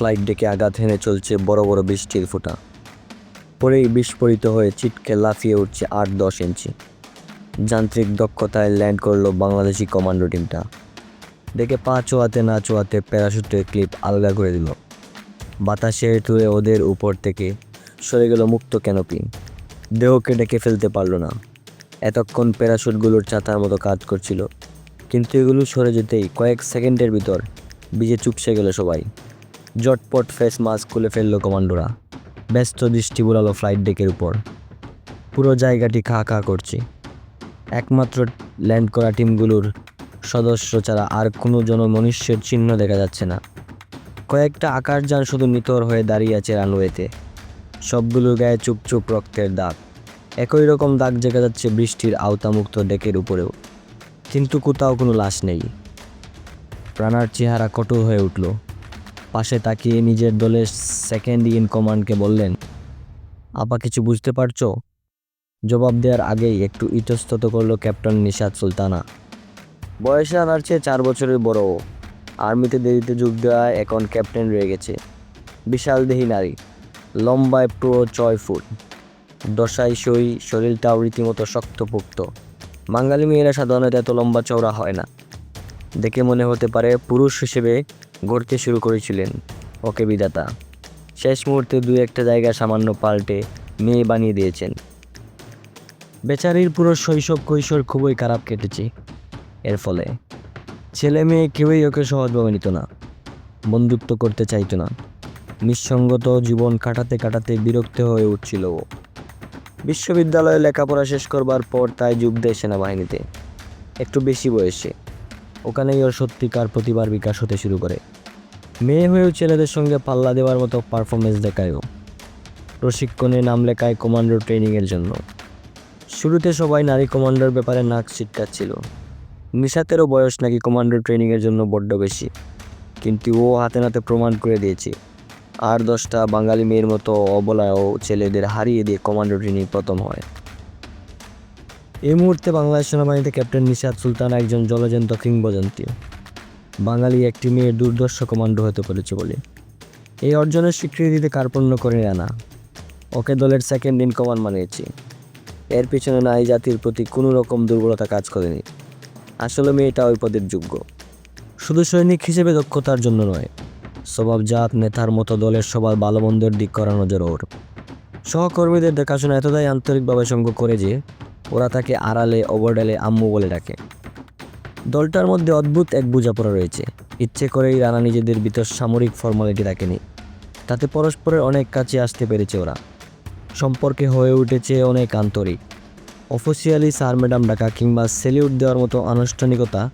Flight ডেকে আঘাত হেনে চলছে বড় বড় বৃষ্টির ফোঁটা। পরেই বিস্ফোরিত হয়ে চিটকে লাফিয়ে উঠছে আট দশ ইঞ্চি। যান্ত্রিক দক্ষতায় ল্যান্ড করল বাংলাদেশি কমান্ডো টিমটা। দেখে পা চোয়াতে না চোয়াতে প্যারাশুটের ক্লিপ আলগা করে দিল। বাতাসে তুলে ওদের উপর থেকে সরে গেল মুক্ত ক্যানোপি দেহকে ডেকে ফেলতে পারল না। এতক্ষণ প্যারাশুটগুলোর চাতার মতো কাজ করছিল। কিন্তু এগুলো সরে যেতেই কয়েক সেকেন্ডের ভিতর বিজে চুপসে গেল সবাই। জটপট ফেস মাস্ক খুলে ফেলল কমান্ডোরা। ব্যস্ত দৃষ্টি বুলালো ফ্লাইট ডেকের উপর। পুরো জায়গাটি খা খা করছে। একমাত্র ল্যান্ড করা টিমগুলোর সদস্য ছাড়া আর কোনো জনমনুষ্যের চিহ্ন দেখা যাচ্ছে না। কয়েকটা আকারযান শুধু নিতর হয়ে দাঁড়িয়ে আছে রানওয়েতে সবগুলোর গায়ে চুপ চুপ রক্তের দাগ। একই রকম দাগ দেখা যাচ্ছে বৃষ্টির আওতামুক্ত ডেকের উপরেও। কিন্তু কোথাও কোনো লাশ নেই। প্রাণার চেহারা কঠোর হয়ে উঠল। পাশে তাকিয়ে নিজের দলের সেকেন্ড ইন কমান্ডকে বললেন, আপা, কিছু বুঝতে পারছ? জবাব দেওয়ার আগেই একটু ইতস্তত করল ক্যাপ্টেন নিশাদ সুলতানা। বয়সে আনার চেয়ে চার বছরের বড় আর্মিতে দেরিতে যোগ দেওয়ায় এখন ক্যাপ্টেন রয়ে গেছে। বিশাল দেহি নারী। লম্বায় পুরো ছয় ফুট। দশাই সই, শরীরটাও রীতিমতো শক্তপোক্ত। বাঙালি মেয়েরা সাধারণত এত লম্বা চওড়া হয় না। দেখে মনে হতে পারে পুরুষ হিসেবে গড়তে শুরু করেছিলেন। ওকে বিধাতা। শেষ মুহূর্তে দু একটা জায়গা সামান্য পাল্টে মেয়ে বানিয়ে দিয়েছেন। বেচারির পুরো শৈশব কৈশোর খুবই খারাপ কেটেছে। এর ফলে ছেলে মেয়ে কেউই ওকে সহজভাবে নিত না, বন্ধুত্ব করতে চাইতো না। নিঃসঙ্গত জীবন কাটাতে কাটাতে বিরক্ত হয়ে উঠছিল ও। বিশ্ববিদ্যালয়ে লেখাপড়া শেষ করবার পর তাই যোগ দেয় সেনাবাহিনীতে। একটু বেশি বয়সে। ওখানেই ওর সত্যিকার প্রতিভার বিকাশ হতে শুরু করে। মেয়ে হয়েও ছেলেদের সঙ্গে পাল্লা দেওয়ার মতো পারফরমেন্স দেখায়ও। প্রশিক্ষণে নাম লেখায় কমান্ডো ট্রেনিংয়ের জন্য। শুরুতে সবাই নারী কমান্ডোর ব্যাপারে নাক ছিটকাচ্ছিল। নিশাতেরও বয়স নাকি কমান্ডো ট্রেনিংয়ের জন্য বড্ড বেশি। কিন্তু ও হাতে নাতে প্রমাণ করে দিয়েছে। আর দশটা বাঙালি মেয়ের মতো অবলায় ও ছেলেদের হারিয়ে দিয়ে কমান্ডো ট্রেনিং প্রথম হয়। এই মুহূর্তে বাংলাদেশ সেনাবাহিনীতে ক্যাপ্টেন নিশাদ সুলতান একজন জলজন্ত কিংবদন্তি। বাঙালি একটি মেয়ের দুর্দর্শ কমান্ডো হতে পেরেছে বলে। এই অর্জনের স্বীকৃতি দিতে কার্পণ্য করে আনা ওকে দলের সেকেন্ড ইন কমান্ড মানিয়েছি। এর পিছনে নারী জাতির প্রতি কোনো রকম দুর্বলতা কাজ করেনি। আসলে মেয়েটা ওই পদের যোগ্য। শুধু সৈনিক হিসেবে দক্ষতার জন্য নয় স্বভাবজাত নেতার মতো দলের সবার ভালো মন্দের দিক করা নজর ওর। সহকর্মীদের দেখাশোনা এতটাই আন্তরিকভাবে সঙ্গ করে যে তাকে আড়ালে ওভারডালে আম্মু বলে ডাকে। দলটার মধ্যে অদ্ভুত এক বোঝাপড়া রয়েছে। ইচ্ছে করেই রানা নিজেদের ভিতর সামরিক ফর্মালিটি রাখেনি। তাতে পরস্পরের অনেক কাছে আসতে পেরেছে ওরা। সম্পর্কে হয়ে উঠেছে অনেক আন্তরিক। অফিসিয়ালি স্যার ম্যাডাম ডাকা কিংবা সেলিউট দেওয়ার মতো আনুষ্ঠানিকতা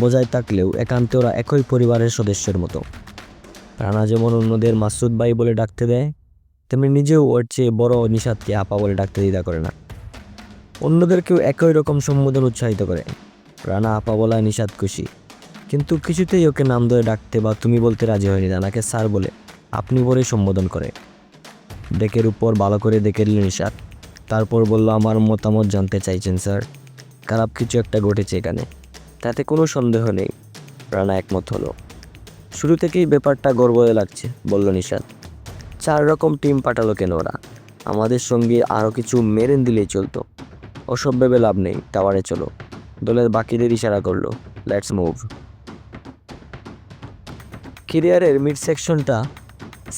বজায় থাকলেও একান্তে ওরা একই পরিবারের সদস্যের মতো। রানা যেমন অন্যদের মাসুদ ভাই বলে ডাকতে দেয়, তেমনি নিজেও ওর চেয়ে বড় নিষাদকে আপা বলে ডাকতে দ্বিধা করে না। অন্যদেরকেও একই রকম সম্বোধন উৎসাহিত করে। রানা আপা বলায় নিষাদ খুশি। কিন্তু কিছুতেই ওকে নাম ধরে ডাকতে বা তুমি বলতে রাজি হয়নি, রানাকে স্যার বলে আপনি বলে সম্বোধন করে। ডেকের উপর ভালো করে দেখে নিল নিষাদ। তারপর বলল, আমার মতামত জানতে চাইছেন, স্যার। খারাপ কিছু একটা ঘটেছে এখানে। তাতে কোনো সন্দেহ নেই। রানা একমত হলো। শুরু থেকেই ব্যাপারটা গর্বয়ে লাগছে, বলল নিষাদ। চার রকম টিম পাঠালো কেন ওরা? আমাদের সঙ্গে আরও কিছু মেরেন দিলেই চলতো। ওসব ভেবে লাভ নেই, টাওয়ারে চলো। দলের বাকিদের ইশারা করল লেটস মুভ কেরিয়ারের মিড সেকশনটা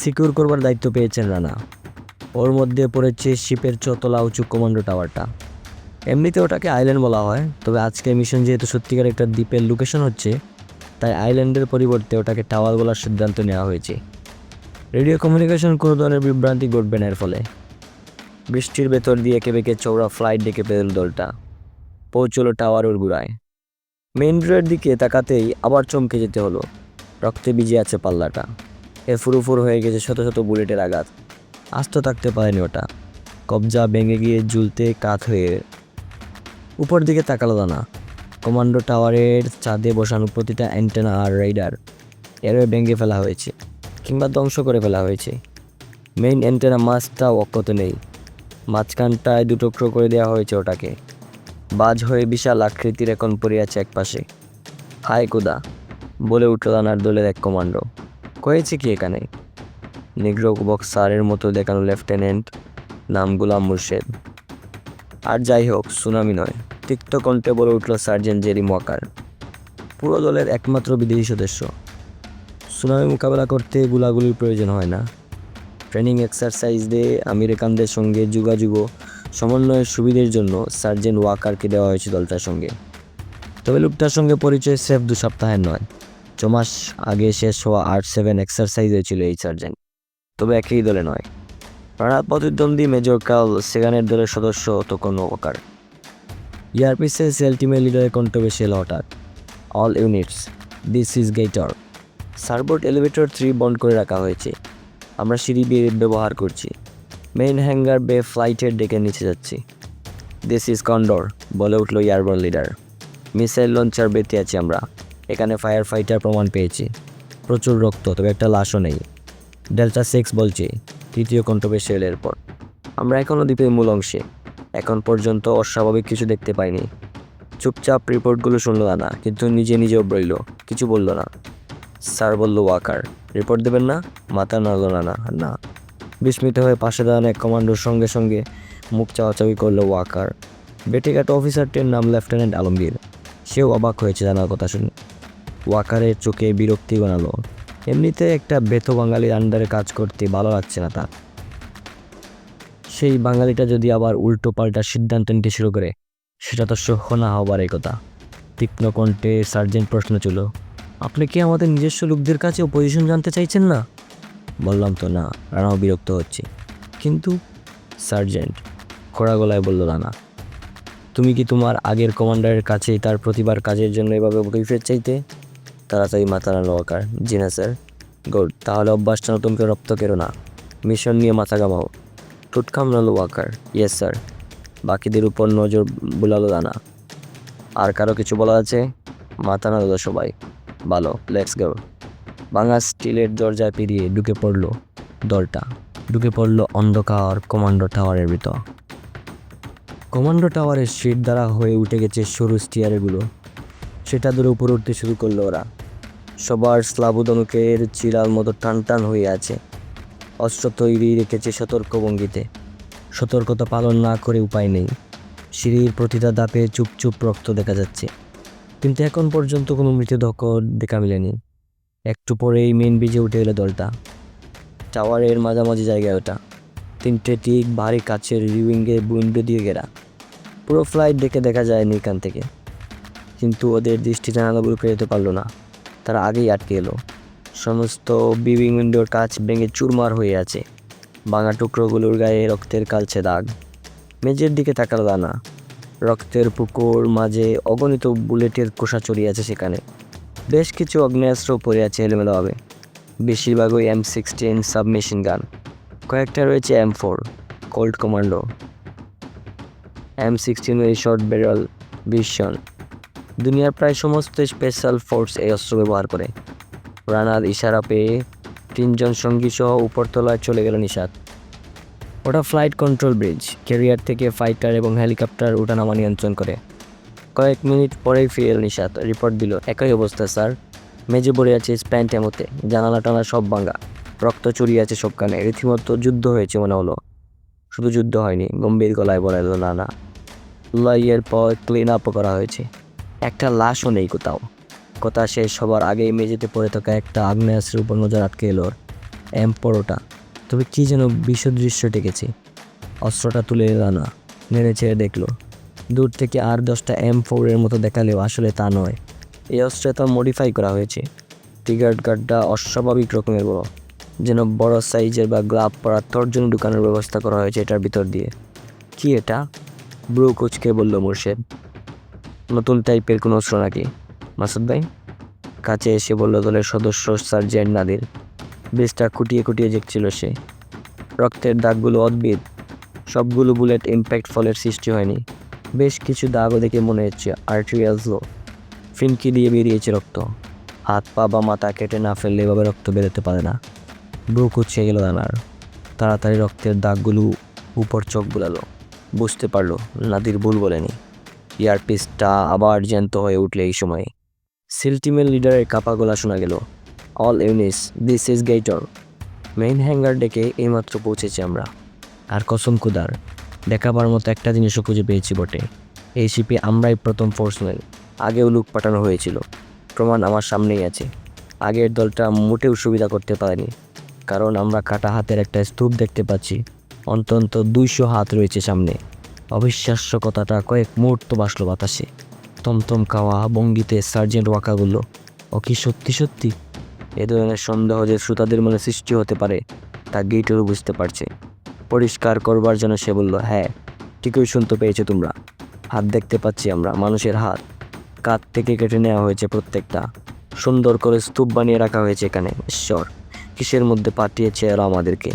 সিকিউর করবার দায়িত্ব পেয়েছেন রানা। ওর মধ্যে পড়েছে শিপের চতলা উঁচু কমান্ডো টাওয়ারটা। এমনিতে ওটাকে আইল্যান্ড বলা হয়, তবে আজকে মিশন যেহেতু সত্যিকার একটা দ্বীপের লোকেশন হচ্ছে, তাই আইল্যান্ডের পরিবর্তে ওটাকে টাওয়ার বলার সিদ্ধান্ত নেওয়া হয়েছে। রেডিও কমিউনিকেশন কোনো ধরনের বিভ্রান্তি ঘটবে না এর ফলে। বৃষ্টির ভেতর দিয়ে একে বেঁকে চৌড়া ফ্লাইট ডেকে পেল দলটা। পৌঁছলো টাওয়ারের গুড়ায়। মেন রোডের দিকে তাকাতেই আবার চমকে যেতে হলো। রক্তে ভিজে আছে পাল্লাটা। এ ফুরুফুর হয়ে গেছে শত শত বুলেটের আঘাত। আস্ত থাকতে পারেনি ওটা। কবজা ভেঙে গিয়ে ঝুলতে কাত হয়ে উপর দিকে তাকালো দানা। কমান্ডো টাওয়ারের চাঁদে বসানো প্রতিটা অ্যান্টেনা আর রাইডার এর ভেঙে ফেলা হয়েছে, কিংবা ধ্বংস করে ফেলা হয়েছে। মেইন অ্যান্টেনা মাছটাও অক্ষত নেই। মাঝখানটায় দুটুকরো করে দেওয়া হয়েছে ওটাকে। বাজ হয়ে বিশাল আকৃতির এখন পড়ে আছে একপাশে। হায় কুদা, বলে উঠল আনার দলের এক কমান্ডো। কয়েছে কি এখানে? নিগ্রো বক্সারের মতো দেখানো লেফটেন্যান্ট, নাম গুলাম মুর্শেদ। আর যাই হোক, সুনামি নয়, তিক্ত কণ্ঠে বলে উঠল সার্জেন্ট জেরি ওয়াকার পুরো দলের একমাত্র বিদেশি সদস্য। সুনামি মোকাবেলা করতে গুলাগুলির প্রয়োজন হয় না। ট্রেনিং এক্সারসাইজ দিয়ে আমেরিকানদের সঙ্গে যোগাযোগ সমন্বয়ের সুবিধের জন্য সার্জেন্ট ওয়াকারকে দেওয়া হয়েছে দলটার সঙ্গে। তবে লোকটার সঙ্গে পরিচয় সেফ দু সপ্তাহের নয়। ছ মাস আগে শেষ হওয়া আট সেভেন এক্সারসাইজ হয়েছিল এই সার্জেন্ট। তবে একই দলে নয়। প্রাণাত প্রতিদ্বন্দ্বী মেজর কাল সেগানের দলের সদস্য তখন ওয়াকার। ইয়ারপিসের সেল টিমের বেশি এলো হঠাৎ all units, this is Gator starboard elevator three বন্ধ করে রাখা হয়েছে। আমরা সিঁড়ি বিয়ে ব্যবহার করছি। মেইন হ্যাঙ্গার বে ফ্লাইটের ডেকে নিচে যাচ্ছি। দিস ইজ কন্ডোর বলে উঠল এয়ারবর্ন লিডার মিসাইল লঞ্চার বেঁধে আছি আমরা। এখানে ফায়ার ফাইটার প্রমাণ পেয়েছি। প্রচুর রক্ত, তবে একটা লাশও নেই। ডেল্টা সিক্স বলছি, তৃতীয় কণ্ঠবেশে এলের পর। আমরা এখনও দ্বীপের মূল অংশে। এখন পর্যন্ত অস্বাভাবিক কিছু দেখতে পাইনি। চুপচাপ রিপোর্টগুলো শুনলো না, কিন্তু নিজে নিজেও বইল কিছু বলল না। স্যার বলল ওয়াকার রিপোর্ট দেবেন না? মাথা নাড়ল না না বিস্মিত হয়ে পাশে দাঁড়ানো এক কমান্ডোর সঙ্গে সঙ্গে মুখ চাওয়াচাওয়ি করল ওয়াকার। বেটিঘাট অফিসারটির নাম লেফটেন্যান্ট আলমগীর। সেও অবাক হয়েছে জানার কথা শুনে। ওয়াকারের চোখে বিরক্তি বানালো এমনিতে একটা বেত বাঙালির আন্ডারে কাজ করতে ভালো লাগছে না তার। সেই বাঙালিটা যদি আবার উল্টো পাল্টা সিদ্ধান্ত নিতে শুরু করে, সেটা তো সহ্য না হবার কথা তীক্ষ্ণ কণ্ঠে সার্জেন্ট প্রশ্ন ছিল আপনি কি আমাদের নিজস্ব লোকদের কাছে পজিশন জানতে চাইছেন না? বললাম তো, না, রানাও বিরক্ত হচ্ছে। কিন্তু সার্জেন্ট খোড়া গলায় বলল, রানা, তুমি কি তোমার আগের কমান্ডারের কাছেই তার প্রতিবার কাজের জন্য এভাবে কৈফিয়ত চাইতে? তাড়াতাড়ি মাথা নাড়ল ওয়াকার জি না, স্যার। গুড তাহলে অভ্যাসটা নতুন করে রপ্ত কেরো না। মিশন নিয়ে মাথা গামাও ঠুট কামড়ালো ওয়াকার ইয়েস, স্যার। বাকিদের উপর নজর বুলালো দানা আর কারও কিছু বলা আছে? মাথা নাড়লো সবাই। ভালো লেটস গো ভাঙা স্টিলের দরজায় পেরিয়ে ঢুকে পড়ল দলটা। ঢুকে পড়ল অন্ধকার কমান্ডো টাওয়ারের ভিতর। কমান্ডো টাওয়ারের সিট দ্বারা হয়ে উঠে গেছে সরু স্টিয়ারগুলো। সেটা ধরে উপরে উঠতে শুরু করল ওরা। সবার স্লাবুদনুকের চিরাল মতো টান টান হয়ে আছে। অস্ত্র তৈরি রেখেছে সতর্ক ভঙ্গিতে সতর্কতা পালন না করে উপায় নেই। সিঁড়ির প্রতিটা দাপে চুপ চুপ রক্ত দেখা যাচ্ছে। কিন্তু এখন পর্যন্ত কোনো মৃতদেহ দেখা মিলেনি। একটু পরেই মেন বিজে উঠে এলো দলটা। টাওয়ারের মাঝামাঝি জায়গায় ওটা। তিনটে টিক ভারী কাছের রিউইংয়ে উইন্ডো দিয়ে ঘেরা। পুরো ফ্লাইট দেখে দেখা যায়নি এখান থেকে। কিন্তু ওদের দৃষ্টি জানালাগুলো পেরোতে পারল না। তারা আগেই আটকে এলো। সমস্ত বিবিং উইন্ডোর কাজ ভেঙে চুরমার হয়ে আছে। ভাঙা টুকরোগুলোর গায়ে রক্তের কালছে দাগ। মেঝের দিকে তাকালো দানা। রক্তের পুকুর মাঝে অগণিত বুলেটের কোষা চড়িয়ে আছে সেখানে। বেশ কিছু আগ্নেয়াস্ত্র পড়ে আছে এলোমেলোভাবে। বেশিরভাগই এম সিক্সটিন সাবমেশিন গান। কয়েকটা রয়েছে M four Colt commando M sixteen এই শর্ট ব্যারেল ভিশন দুনিয়ার প্রায় সমস্ত স্পেশাল ফোর্স এই অস্ত্র ব্যবহার করে। রানার ইশারা পেয়ে তিনজন সঙ্গী সহ উপরতলায় চলে গেল নিষাদ ওটা ফ্লাইট কন্ট্রোল ব্রিজ ক্যারিয়ার থেকে ফাইটার এবং হেলিকপ্টার ওঠানামা নিয়ন্ত্রণ করে। কয়েক মিনিট পরেই ফিরে নিষাদ রিপোর্ট দিল, একই অবস্থা, স্যার। মেজে পড়ে আছে স্প্যান্ট এমতে জানালা টানা সব ভাঙা। রক্ত চড়িয়ে আছে সবখানে রীতিমতো যুদ্ধ হয়েছে মনে হলো। শুধু যুদ্ধ হয়নি, গম্ভীর গলায় বলা এলো না না লইয়ের পর ক্লিন আপও করা হয়েছে। একটা লাশও নেই কোথাও। কথা শেষ সবার আগেই মেঝেতে পড়ে থাকা একটা আগ্নেয়াস্ত্রের উপর নজর আটকে এলো এম পরোটা তবে কী যেন বিশ্বদৃশ্য টেকেছে। অস্ত্রটা তুলে এলো না নেড়ে ছেড়ে দেখল। দূর থেকে আর দশটা এম ফোরের মতো দেখালেও আসলে তা নয়। এই অস্ত্রে তো মডিফাই করা হয়েছে। ট্রিগার গার্ডটা অস্বাভাবিক রকমের বড়, যেন বড় সাইজের বা গ্লাভ পরা তর্জন ঢুকানোর ব্যবস্থা করা হয়েছে এটার ভিতর দিয়ে। কি এটা? ব্রু কোচকে বলল মুর্শেদ। নতুন টাইপের কোনো অস্ত্র নাকি? মাসুদ ভাই? কাছে এসে বলল দলের সদস্য সার্জেন্ট নাদির। বেশটা খুঁটিয়ে খুঁটিয়ে দেখছিল সে। রক্তের দাগগুলো অদ্ভিদ সবগুলো বুলেট ইম্প্যাক্ট ফলের সৃষ্টি হয়নি। বেশ কিছু দাগও দেখে মনে হচ্ছে আর্টেরিয়ালসও ফিনকি দিয়ে বেরিয়েছে রক্ত। হাত, পা বা মাথা কেটে না ফেললে এভাবে রক্ত বেরোতে পারে না। ব্রু কুচিয়ে গেল দানার। তাড়াতাড়ি রক্তের দাগগুলো উপর চোখ বুলালো। বুঝতে পারল, নাদির ভুল বলেনি। ইয়ারপিসটা আবার জ্যান্ত হয়ে উঠলে এই সময়ে। সিল টিমের লিডারের কাপা গলা শোনা গেল। All units, this is Gator main hangar ডেকে এইমাত্র পৌঁছেছি আমরা। আর কসম কুদার দেখাবার মতো একটা জিনিসও খুঁজে পেয়েছি বটে। এই শিপে আমরাই প্রথম ফোর্সম্যান আগেও লুক পাঠানো হয়েছিল। প্রমাণ আমার সামনেই আছে। আগের দলটা মোটেও সুবিধা করতে পারেনি। কারণ আমরা কাটা হাতের একটা স্তূপ দেখতে পাচ্ছি। অন্তত দুইশো হাত রয়েছে সামনে। অবিশ্বাস্য কথাটা কয়েক মুহূর্ত বাসলো বাতাসে। তমতম খাওয়া, বঙ্গিতে সার্জেন্ট ওয়াকাগুলো। ও কি সত্যি সত্যি? এ ধরনের সন্দেহ যে শ্রোতাদের মনে সৃষ্টি হতে পারে, তা গেইটেরও বুঝতে পারছে। পরিষ্কার করবার জন্য সে বলল হ্যাঁ ঠিকই শুনতে পেয়েছ তোমরা। হাত দেখতে পাচ্ছি আমরা, মানুষের হাত। কাত থেকে কেটে নেওয়া হয়েছে প্রত্যেকটা। সুন্দর করে স্তূপ বানিয়ে রাখা হয়েছে এখানে, ঈশ্বর। কিসের মধ্যে পাঠিয়েছে এরা আমাদেরকে?